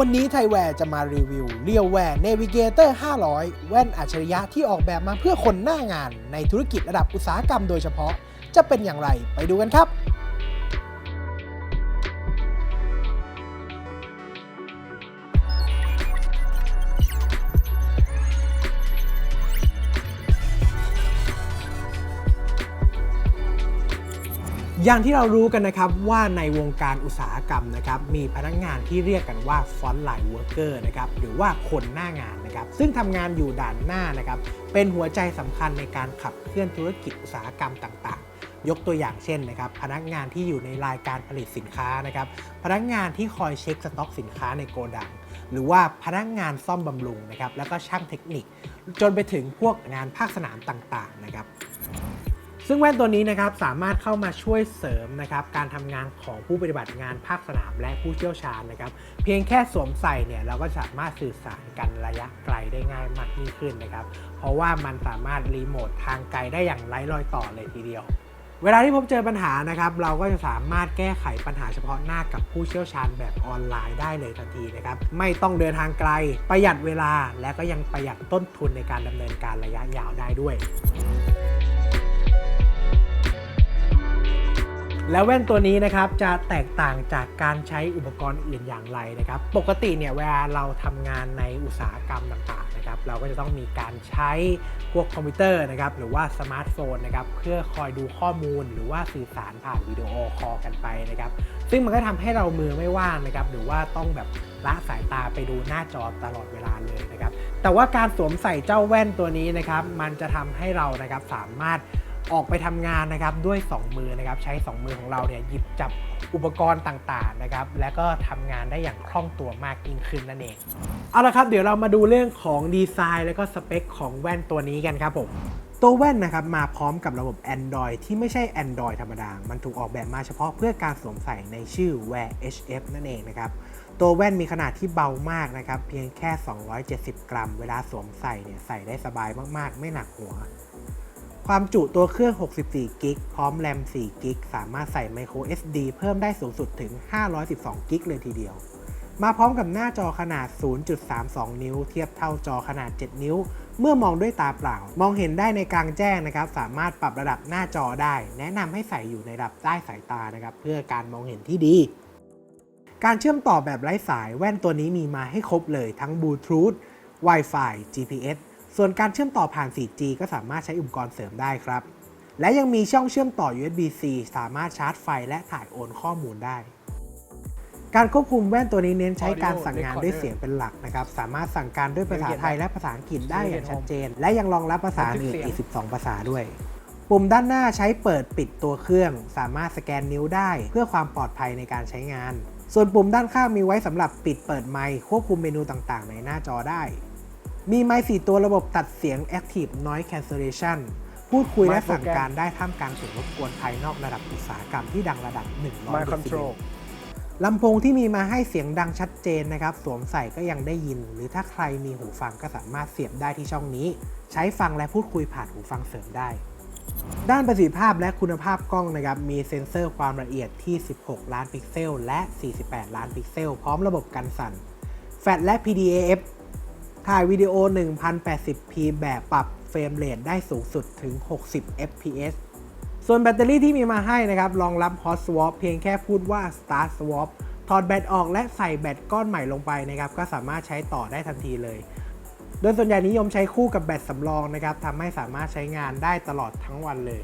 วันนี้ไทยแวร์จะมารีวิวเรียวแวร์ Navigator 500 แว่นอัจฉริยะที่ออกแบบมาเพื่อคนหน้างานในธุรกิจระดับอุตสาหกรรมโดยเฉพาะ จะเป็นอย่างไรไปดูกันครับ อย่างที่เรารู้กันนะครับว่าในวงการอุตสาหกรรมนะครับมีพนักงานที่เรียกกันว่า front line worker นะครับหรือว่าคนหน้างานนะครับซึ่งทำงานอยู่ด่านหน้านะครับเป็นหัวใจสำคัญในการขับเคลื่อนธุรกิจอุตสาหกรรมต่างๆ ยกตัวอย่างเช่นนะครับพนักงานที่อยู่ในรายการผลิตสินค้านะครับพนักงานที่คอยเช็คสต็อกสินค้าในโกดัง หรือว่าพนักงานซ่อมบำรุงนะครับแล้วก็ช่างเทคนิค จนไปถึงพวกงานภาคสนามต่างๆนะครับ ซึ่งแว่นตัวนี้นะครับสามารถเข้ามาช่วยเสริมนะครับการทำงานของผู้ปฏิบัติงานภาคสนามและผู้เชี่ยวชาญนะครับ เพียงแค่สวมใส่เนี่ยเราก็สามารถสื่อสารกันระยะไกลได้ง่ายมากยิ่งขึ้นนะครับ เพราะว่ามันสามารถรีโมททางไกลได้อย่างไร้รอยต่อเลยทีเดียวเวลาที่พบเจอปัญหานะครับ เราก็จะสามารถแก้ไขปัญหาเฉพาะหน้ากับผู้เชี่ยวชาญแบบออนไลน์ได้เลยทันทีนะครับ ไม่ต้องเดินทางไกล ประหยัดเวลาและก็ยังประหยัดต้นทุนในการดำเนินการระยะยาวได้ด้วย แล้วแว่นตัวนี้นะครับจะแตกต่างจากการใช้อุปกรณ์อื่นอย่างไรนะครับ ปกติเนี่ยเวลาเราทำงานในอุตสาหกรรมต่างๆนะครับ เราก็จะต้องมีการใช้พวกคอมพิวเตอร์นะครับ หรือว่าสมาร์ทโฟนนะครับ เพื่อคอยดูข้อมูลหรือว่าสื่อสารผ่านวิดีโอคอลกันไปนะครับ ซึ่งมันก็ทำให้เรามือไม่ว่างนะครับ หรือว่าต้องแบบละสายตาไปดูหน้าจอตลอดเวลาเลยนะครับ แต่ว่าการสวมใส่เจ้าแว่นตัวนี้นะครับ มันจะทำให้เรานะครับสามารถ ออกไปทำงานนะครับด้วย 2 มือนะครับใช้ 2 มือของเราเนี่ยหยิบจับอุปกรณ์ต่างๆนะครับและก็ทำงานได้อย่างคล่องตัวมากยิ่งขึ้นนั่นเองเอาละครับเดี๋ยวเรามาดูเรื่องของดีไซน์และก็สเปคของแว่นตัวนี้กันครับผมตัวแว่นนะครับมาพร้อมกับระบบ Android ที่ไม่ใช่ Android ธรรมดา มันถูกออกแบบมาเฉพาะเพื่อการสวมใส่ในชื่อ Wear HF นั่นเองนะครับตัวแว่นมีขนาดที่เบามากนะครับ เพียงแค่ 270 กรัม เวลาสวมใส่เนี่ยใส่ได้สบายมากๆ ไม่หนักหัว ความจุตัวเครื่อง 64 กิก พร้อมแรม 4 กิก สามารถใส่ micro SD เพิ่มได้สูงสุดถึง 512 กิกเลยทีเดียว มาพร้อมกับหน้าจอขนาด 0.32 นิ้ว เทียบเท่าจอขนาด 7 นิ้ว เมื่อมองด้วยตาเปล่า มองเห็นได้ในกลางแจ้งนะครับ สามารถปรับระดับหน้าจอได้ แนะนำให้ใส่อยู่ในระดับใต้สายตานะครับ เพื่อการมองเห็นที่ดี การเชื่อมต่อแบบไร้สาย แว่นตัวนี้มีมาให้ครบเลย ทั้งบลูทูธ Wi-Fi GPS ส่วนการเชื่อมต่อผ่าน 4G ก็สามารถใช้อุปกรณ์เสริมได้ครับ และยังมีช่องเชื่อมต่อ USB-C สามารถชาร์จไฟและถ่ายโอนข้อมูลได้ การควบคุมแว่นตัวนี้เน้นใช้การสั่งงานด้วยเสียงเป็นหลักนะครับ สามารถสั่งการด้วยภาษาไทยและภาษาอังกฤษได้อย่างชัดเจน และยังรองรับภาษาอื่นอีก 12 ภาษาด้วย ปุ่มด้านหน้าใช้เปิดปิดตัวเครื่อง สามารถสแกนนิ้วได้ เพื่อความปลอดภัยในการใช้งาน ส่วนปุ่มด้านข้างมีไว้สำหรับปิดเปิดไมค์ควบคุมเมนูต่างๆ ในหน้าจอได้ มีไมค์4ตัวระบบตัดเสียง Active Noise Cancellation พูดคุยและสั่งการได้ท่ามกลางเสียงรบกวนภายนอกระดับอุตสาหกรรมที่ดังระดับ 100 My เดซิเบ control ลลำโพงที่มีมาให้เสียงดังชัดเจนนะครับ สวมใส่ก็ยังได้ยิน หรือถ้าใครมีหูฟังก็สามารถเสียบได้ที่ช่องนี้ ใช้ฟังและพูดคุยผ่านหูฟังเสริมได้ ด้านประสิทธิภาพและคุณภาพกล้องนะครับ มีเซ็นเซอร์ความละเอียดที่ 16 ล้านพิกเซล และ 48 ล้านพิกเซล พร้อมระบบกันสั่น แฟลชและ PDAF ถ่ายวิดีโอ 1080p แบบปรับเฟรมเรทได้สูงสุดถึง 60 fps ส่วนแบตเตอรี่ที่มีมาให้นะครับ รองรับ Hot Swap เพียงแค่พูดว่า Start Swap ถอดแบตออกและใส่แบตก้อนใหม่ลงไปนะครับ ก็สามารถใช้ต่อได้ทันทีเลย โดยส่วนใหญ่นิยมใช้คู่กับแบตสำรองนะครับทำให้สามารถใช้งานได้ตลอดทั้งวันเลย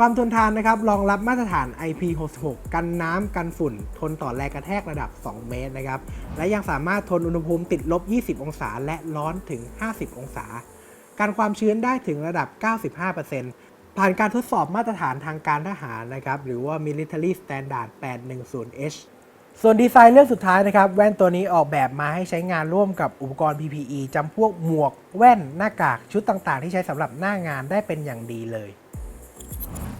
ความทนทานนะครับรองรับมาตรฐาน IP66 กันน้ำกันฝุ่น ทนต่อแรงกระแทกระดับ 2 เมตรนะครับ และยังสามารถทนอุณหภูมิติดลบ 20 องศา และร้อนถึง 50 องศา การความชื้นได้ถึงระดับ 95%ผ่านการทดสอบมาตรฐานทางการทหารนะครับ หรือว่า Military Standard 810H ส่วนดีไซน์เรื่องสุดท้ายนะครับ แว่นตัวนี้ออกแบบมาให้ใช้งานร่วมกับอุปกรณ์ PPE จำพวกหมวก แว่น หน้ากากชุดต่างๆ ที่ใช้สำหรับหน้างานได้เป็นอย่างดีเลย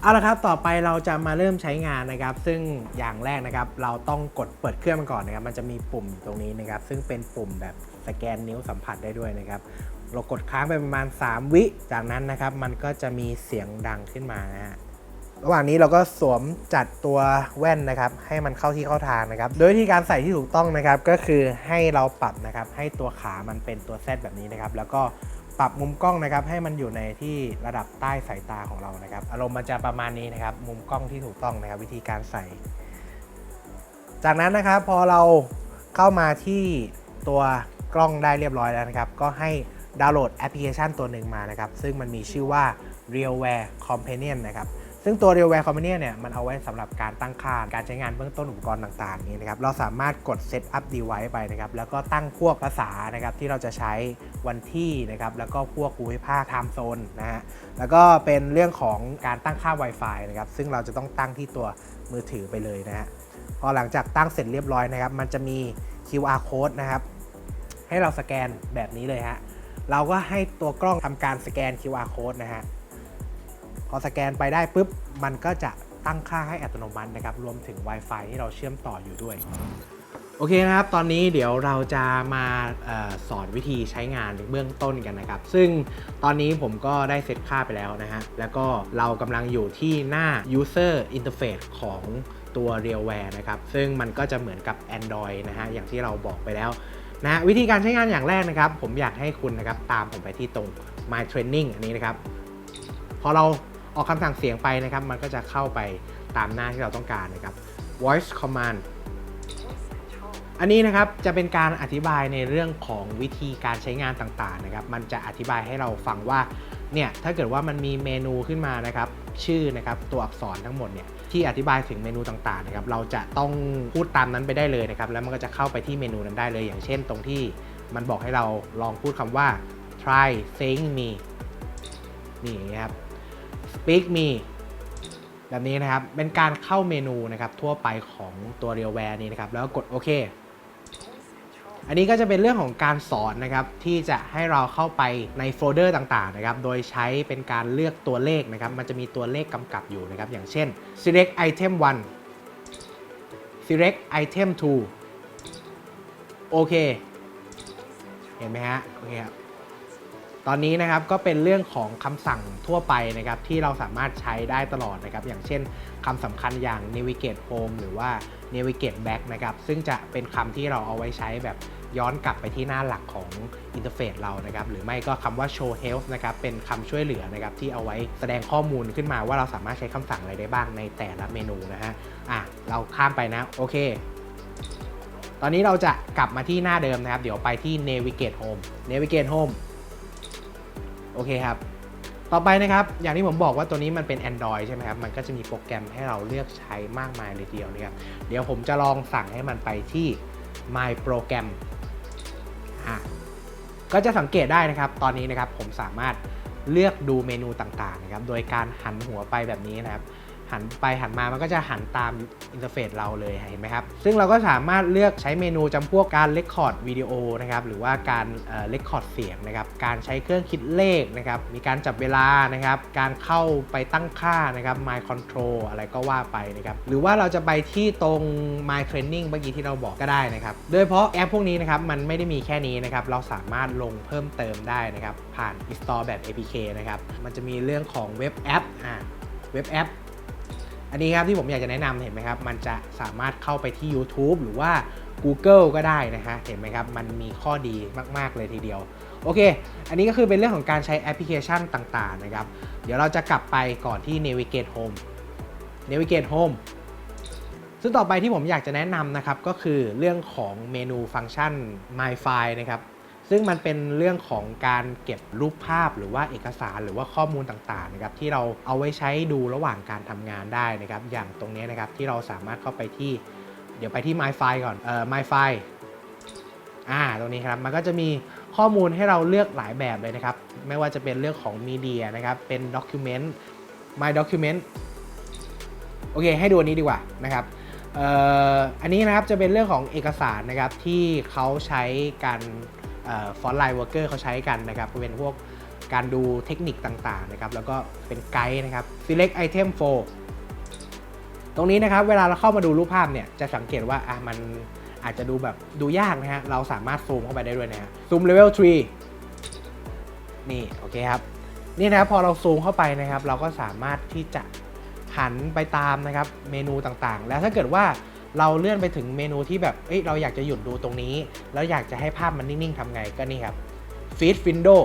เอาละครับ ต่อไปเราจะมาเริ่มใช้งานนะครับ ซึ่งอย่างแรกนะครับ เราต้องกดเปิดเครื่องมันก่อนนะครับ มันจะมีปุ่มอยู่ตรงนี้นะครับ ซึ่งเป็นปุ่มแบบสแกนนิ้วสัมผัสได้ด้วยนะครับ เรากดค้างไปประมาณ 3 วิ จากนั้นนะครับ มันก็จะมีเสียงดังขึ้นมานะฮะ ระหว่างนี้เราก็สวมจัดตัวแว่นนะครับ ให้มันเข้าที่เข้าทางนะครับ โดยวิธีการใส่ที่ถูกต้องนะครับ ก็คือให้เราปรับนะครับ ให้ตัวขามันเป็นตัวแซดแบบนี้นะครับ แล้วก็ ปรับมุมกล้องนะครับให้มันอยู่ในที่ระดับใต้สายตาของเรานะครับ อารมณ์มันจะประมาณนี้นะครับ มุมกล้องที่ถูกต้องนะครับวิธีการใส่ จากนั้นนะครับพอเราเข้ามาที่ตัวกล้องได้เรียบร้อยแล้วนะครับ ก็ให้ดาวน์โหลดแอปพลิเคชันตัวหนึ่งมานะครับ ซึ่งมันมีชื่อว่า RealWear Companion นะครับ ซึ่งตัว RealWear Companion เนี่ยมันเอาไว้สำหรับการตั้งค่าการใช้งานเบื้องต้นอุปกรณ์ต่างๆนี้นะครับเราสามารถกด Set up Device ไปนะครับแล้วก็ตั้งพวกภาษานะครับที่เราจะใช้วันที่นะครับแล้วก็พวกภูมิภาค time zone นะฮะแล้วก็เป็นเรื่องของการตั้งค่า Wi-Fi นะครับซึ่งเราจะต้องตั้งที่ตัวมือถือไปเลยนะฮะพอหลังจากตั้งเสร็จเรียบร้อยนะครับ มันจะมี QR code นะครับ ให้เราสแกนแบบนี้เลยฮะ เราก็ให้ตัวกล้องทำการสแกน QR code นะฮะ พอสแกนไปได้ปุ๊บมันก็จะตั้งค่าให้อัตโนมัตินะครับรวมถึง Wi-Fi ที่เราเชื่อมต่ออยู่ด้วย โอเคนะครับ ตอนนี้เดี๋ยวเราจะมาออสอนวิธีใช้งานเบื้องต้นกันนะครับ ซึ่งตอนนี้ผมก็ได้เซตค่าไปแล้วนะฮะแล้วก็เรากำลังอยู่ที่หน้า user interface ของตัว RealWear นะครับ ซึ่งมันก็จะเหมือนกับ Android นะฮะอย่างที่เราบอกไปแล้วนะวิธีการใช้งานอย่างแรกนะครับ ผมอยากให้คุณนะครับตามผมไปที่ตรง My Training อันนี้นะครับ พอเรา ออกคำสั่งเสียงไปนะครับ มันก็จะเข้าไปตามหน้าที่เราต้องการนะครับ voice command อันนี้นะครับจะเป็นการอธิบายในเรื่องของวิธีการใช้งานต่างๆนะครับ มันจะอธิบายให้เราฟังว่าเนี่ยถ้าเกิดว่ามันมีเมนูขึ้นมานะครับ ชื่อนะครับตัวอักษรทั้งหมดเนี่ยที่อธิบายถึงเมนูต่างๆนะครับเราจะต้องพูดตามนั้นไปได้เลยนะครับ แล้วมันก็จะเข้าไปที่เมนูนั้นได้เลย อย่างเช่นตรงที่มันบอกให้เราลองพูดคำว่า try saying me นี่อย่างเงี้ยครับ speak me แบบนี้นะครับ เป็นการเข้าเมนูนะครับทั่วไปของตัว RealWear นี้นะครับ แล้วก็กดโอเค อันนี้ก็จะเป็นเรื่องของการสอนนะครับ ที่จะให้เราเข้าไปในโฟลเดอร์ต่างๆนะครับ โดยใช้เป็นการเลือกตัวเลขนะครับ มันจะมีตัวเลขกำกับอยู่นะครับ อย่างเช่น select item 1 select item 2 โอเค เห็นไหมฮะ โอเคครับ ตอนนี้นะครับก็เป็นเรื่องของคำสั่งทั่วไปนะครับที่เราสามารถใช้ได้ตลอดนะครับ อย่างเช่นคำสำคัญอย่าง navigate home หรือว่า navigate back นะครับ ซึ่งจะเป็นคำที่เราเอาไว้ใช้แบบย้อนกลับไปที่หน้าหลักของอินเทอร์เฟซเรานะครับ หรือไม่ก็คำว่า show help นะครับ เป็นคำช่วยเหลือนะครับ ที่เอาไว้แสดงข้อมูลขึ้นมาว่าเราสามารถใช้คำสั่งอะไรได้บ้างในแต่ละเมนูนะฮะ อะ เราข้ามไปนะ โอเค ตอนนี้เราจะกลับมาที่หน้าเดิมนะครับ เดี๋ยวไปที่ navigate home navigate home โอเคครับ ต่อไปนะครับ อย่างที่ผมบอกว่าตัวนี้มันเป็น Android ใช่ไหมครับ มันก็จะมีโปรแกรมให้เราเลือกใช้มากมายเลยทีเดียวนะครับ เดี๋ยวผมจะลองสั่งให้มันไปที่ My Program อะก็จะสังเกตได้นะครับ ตอนนี้นะครับผมสามารถเลือกดูเมนูต่างๆนะครับ โดยการหันหัวไปแบบนี้นะครับ หันไปหันมามันก็จะหันตามอินเทอร์เฟซเราเลยเห็นไหมครับ ซึ่งเราก็สามารถเลือกใช้เมนูจำพวกการเลคคอร์ดวิดีโอนะครับหรือว่าการเลคคอร์ดเสียงนะครับการใช้เครื่องคิดเลขนะครับมีการจับเวลานะครับการเข้าไปตั้งค่านะครับ My Control อะไรก็ว่าไปนะครับหรือว่าเราจะไปที่ตรง My Training เมื่อกี้ที่เราบอกก็ได้นะครับโดยเฉพาะแอปพวกนี้นะครับมันไม่ได้มีแค่นี้นะครับเราสามารถลงเพิ่มเติมได้นะครับผ่าน install แบบ APK นะครับมันจะมีเรื่องของเว็บแอปอ่าเว็บแอป อันนี้ครับที่ผมอยากจะแนะนำเห็นไหมครับ มันจะสามารถเข้าไปที่ YouTube หรือว่า Google ก็ได้นะฮะเห็นไหมครับ มันมีข้อดีมากๆเลยทีเดียว โอเค อันนี้ก็คือเป็นเรื่องของการใช้แอปพลิเคชันต่างๆนะครับ เดี๋ยวเราจะกลับไปก่อนที่ Navigate Home Navigate Home ซึ่งต่อไปที่ผมอยากจะแนะนำนะครับ ก็คือเรื่องของเมนูฟังก์ชัน My File นะครับ ซึ่งมันเป็นเรื่องของการเก็บรูปภาพหรือว่าเอกสารหรือว่าข้อมูลต่างๆนะครับที่เราเอาไว้ใช้ดูระหว่างการทำงานได้นะครับ อย่างตรงนี้นะครับที่เราสามารถเข้าไปที่ เดี๋ยวไปที่ My File ก่อนเอ่อ My File อ่าตรงนี้ครับมันก็จะมีข้อมูลให้เราเลือกหลายแบบเลยนะครับ ไม่ว่าจะเป็นเรื่องของมีเดียนะครับเป็น Document My Document โอเค ให้ดูอันนี้ดีกว่านะครับอ,อ,อันนี้นะครับจะเป็นเรื่องของเอกสารนะครับที่เขาใช้การ ฟอนต์ไลน์เวิร์กเกอร์เขาใช้กันนะครับเป็นพวกการดูเทคนิคต่างๆนะครับแล้วก็เป็นไกด์นะครับ select item 4ตรงนี้นะครับเวลาเราเข้ามาดูรูปภาพเนี่ยจะสังเกตว่าอะมันอาจจะดูแบบดูยากนะฮะเราสามารถซูมเข้าไปได้ด้วยนะฮะซูม level 3นี่โอเคครับนี่นะครับพอเราซูมเข้าไปนะครับ เราก็สามารถที่จะหันไปตามนะครับเมนูต่างๆ แล้วถ้าเกิดว่า เราเลื่อนไปถึงเมนูที่แบบเอ้ยเราอยากจะหยุดดูตรงนี้ แล้วอยากจะให้ภาพมันนิ่งๆทำไงก็นี่ครับ Feed Window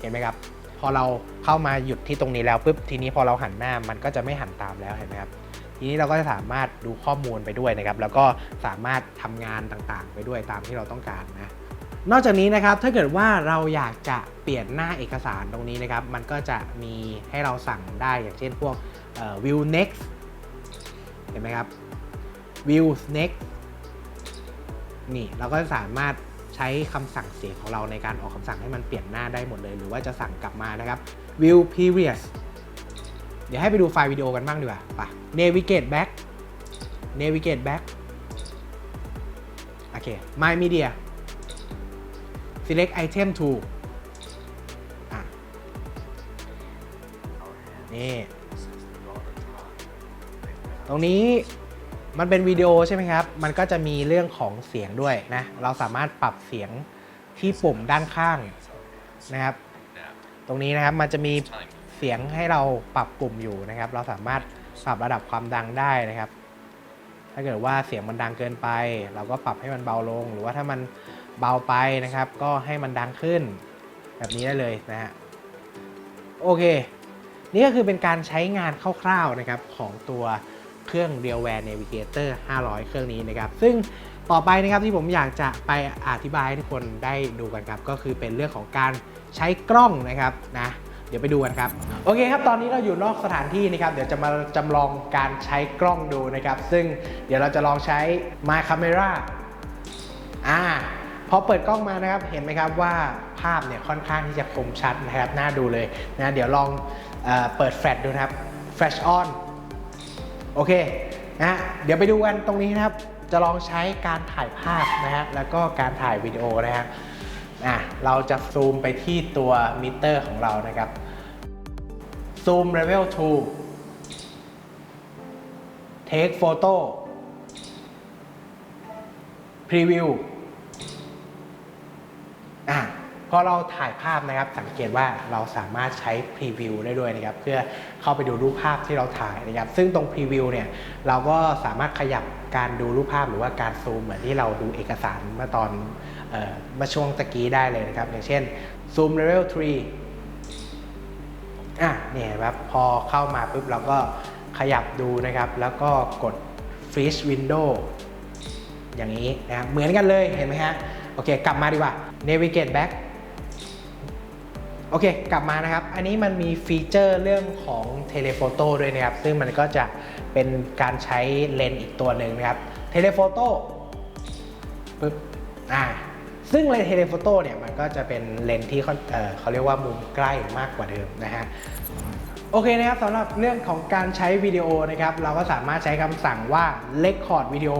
เห็นไหมครับ พอเราเข้ามาหยุดที่ตรงนี้แล้วปุ๊บทีนี้พอเราหันหน้ามันก็จะไม่หันตามแล้วเห็นไหมครับทีนี้เราก็จะสามารถดูข้อมูลไปด้วยนะครับ แล้วก็สามารถทำงานต่างๆ ไปด้วยตามที่เราต้องการนะนอกจากนี้นะครับถ้าเกิดว่าเราอยากจะเปลี่ยนหน้าเอกสารตรงนี้นะครับ มันก็จะมีให้เราสั่งได้อย่างเช่นพวกเอ่อ view next เห็นไหมครับ view next นี่เราก็สามารถใช้คำสั่งเสียงของเราในการออกคำสั่งให้มันเปลี่ยนหน้าได้หมดเลย หรือว่าจะสั่งกลับมานะครับ view previous เดี๋ยวให้ไปดูไฟล์วิดีโอกันบ้างดีกว่าไป navigate back navigate back โอเค my media select item to นี่ ตรงนี้ มันเป็นวิดีโอใช่ไหมครับ มันก็จะมีเรื่องของเสียงด้วยนะ เราสามารถปรับเสียงที่ปุ่มด้านข้างนะครับ ตรงนี้นะครับมันจะมีเสียงให้เราปรับปุ่มอยู่นะครับ เราสามารถปรับระดับความดังได้นะครับ ถ้าเกิดว่าเสียงมันดังเกินไป เราก็ปรับให้มันเบาลง หรือว่าถ้ามันเบาไปนะครับ ก็ให้มันดังขึ้น แบบนี้ได้เลยนะฮะ โอเค นี่ก็คือเป็นการใช้งานคร่าวๆนะครับของตัว เครื่อง Realware Navigator 500 เครื่องนี้นะครับ ซึ่งต่อไปนะครับที่ผมอยากจะไปอธิบายให้ทุกคนได้ดูกันครับ ก็คือเป็นเรื่องของการใช้กล้องนะครับนะเดี๋ยวไปดูกันครับ โอเคครับ ตอนนี้เราอยู่นอกสถานที่นะครับ เดี๋ยวจะมาจำลองการใช้กล้องดูนะครับ ซึ่งเดี๋ยวเราจะลองใช้ My Camera อ่าพอเปิดกล้องมานะครับ เห็นไหมครับว่าภาพเนี่ยค่อนข้างที่จะคมชัดนะครับ น่าดูเลยนะ เดี๋ยวลองเอเปิดแฟลชดูนะครับแฟลชออน โอเคนะเดี๋ยวไปดูกันตรงนี้นะครับ จะลองใช้การถ่ายภาพนะฮะแล้วก็การถ่ายวิดีโอนะฮะอะเราจะซูมไปที่ตัวมิเตอร์ของเรานะครับซูม level 2 take photo preview อะพอเราถ่ายภาพนะครับสังเกตว่าเราสามารถใช้พรีวิวได้ด้วยนะครับ เพื่อ เข้าไปดูรูปภาพที่เราถ่ายนะครับ ซึ่งตรงพรีวิวเนี่ยเราก็สามารถขยับการดูรูปภาพหรือว่าการซูมเหมือนที่เราดูเอกสารเมื่อตอนเมื่อช่วงตะกี้ได้เลยนะครับ อย่างเช่นซูม level 3อะเนี่ยครับพอเข้ามาปุ๊บเราก็ขยับดูนะครับ แล้วก็กด Freeze Window อย่างนี้นะครับเหมือนกันเลยเห็นไหมฮะ โอเค กลับมาดีกว่า Navigate back โอเค กลับมานะครับ อันนี้มันมีฟีเจอร์เรื่องของ Telephoto ด้วยนะครับ ซึ่งมันก็จะเป็นการใช้เลนส์อีกตัวหนึ่งนะครับ Telephoto ปึ๊บ อ่า ซึ่งเลนส์เทเลโฟโต้เนี่ยมันก็จะเป็นเลนส์ที่เขาเเขาเรียกว่ามุมใกล้มากกว่าเดิมนะฮะ โอเคนะครับสำหรับเรื่องของการใช้วิดีโอนะครับ เราก็สามารถใช้คำสั่งว่า record video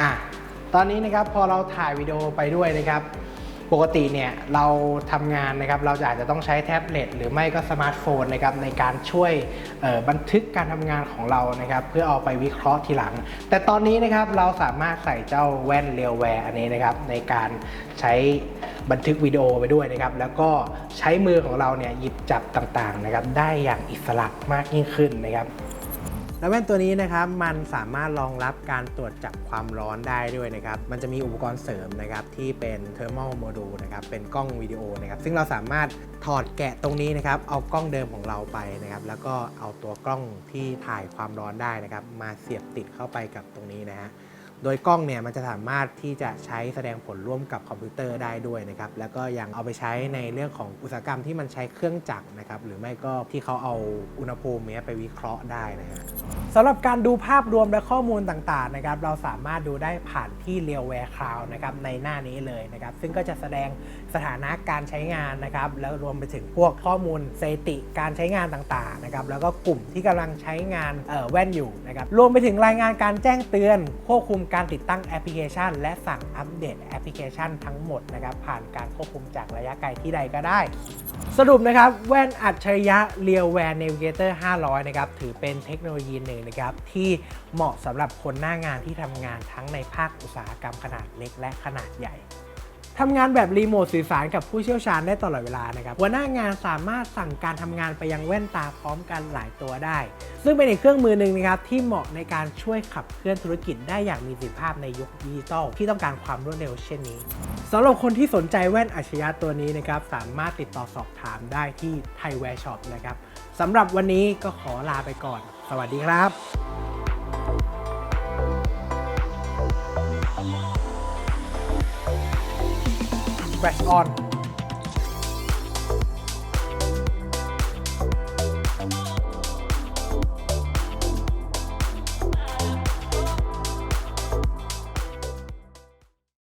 อะตอนนี้นะครับพอเราถ่ายวิดีโอไปด้วยนะครับ ปกติเนี่ยเราทำงานนะครับเราจะอาจจะต้องใช้แท็บเล็ตหรือไม่ก็สมาร์ทโฟนนะครับในการช่วยบันทึกการทำงานของเรานะครับเพื่อเอาไปวิเคราะห์ทีหลัง แต่ตอนนี้นะครับเราสามารถใส่เจ้าแว่นเรียวแวร์อันนี้นะครับในการใช้บันทึกวิดีโอไปด้วยนะครับแล้วก็ใช้มือของเราเนี่ยหยิบจับต่างๆนะครับได้อย่างอิสระมากยิ่งขึ้นนะครับ แล้วแว่นตัวนี้นะครับมันสามารถรองรับการตรวจจับความร้อนได้ด้วยนะครับ มันจะมีอุปกรณ์เสริมนะครับที่เป็นเทอร์มอลโมดูลนะครับเป็นกล้องวิดีโอนะครับ ซึ่งเราสามารถถอดแกะตรงนี้นะครับ เอากล้องเดิมของเราไปนะครับ แล้วก็เอาตัวกล้องที่ถ่ายความร้อนได้นะครับ มาเสียบติดเข้าไปกับตรงนี้นะฮะ โดยกล้องเนี่ยมันจะสามารถที่จะใช้แสดงผลร่วมกับคอมพิวเตอร์ได้ด้วยนะครับแล้วก็ยังเอาไปใช้ในเรื่องของอุตสาหกรรมที่มันใช้เครื่องจักรนะครับหรือไม่ก็ที่เขาเอาอุณหภูมิเนี้ยไปวิเคราะห์ได้นะฮะสำหรับการดูภาพรวมและข้อมูลต่างๆนะครับเราสามารถดูได้ผ่านที่ Realware Cloud นะครับในหน้านี้เลยนะครับซึ่งก็จะแสดงสถานะการใช้งานนะครับแล้วรวมไปถึงพวกข้อมูลสถิติการใช้งานต่างๆนะครับแล้วก็กลุ่มที่กำลังใช้งานเอ่อแว่นอยู่นะครับรวมไปถึงรายงานการแจ้งเตือนควบคุมการติดตั้งแอปพลิเคชัน และสั่งอัปเดตแอปพลิเคชันทั้งหมดนะครับผ่านการควบคุมจากระยะไกลที่ใดก็ได้ สรุปนะครับแว่นอัจฉริยะเรียวแวร์เนวิเกเตอร์500 นะครับถือเป็นเทคโนโลยีหนึ่งนะครับที่เหมาะสำหรับคนหน้างานที่ทำงานทั้งในภาคอุตสาหกรรมขนาดเล็กและขนาดใหญ่ ทำงานแบบรีโมทสื่อสารกับผู้เชี่ยวชาญได้ตลอดเวลานะครับหัวหน้างานสามารถสั่งการทำงานไปยังแว่นตาพร้อมกันหลายตัวได้ ซึ่งเป็นอีกเครื่องมือหนึ่งนะครับที่เหมาะในการช่วยขับเคลื่อนธุรกิจได้อย่างมีประสิทธิภาพในยุคดิจิทัลที่ต้องการความรวดเร็วเช่นนี้สำหรับคนที่สนใจแว่นอัจฉริยะตัวนี้นะครับสามารถติดต่อสอบถามได้ที่ไทยแวร์ช็อปนะครับสำหรับวันนี้ก็ขอลาไปก่อน สวัสดีครับ press on.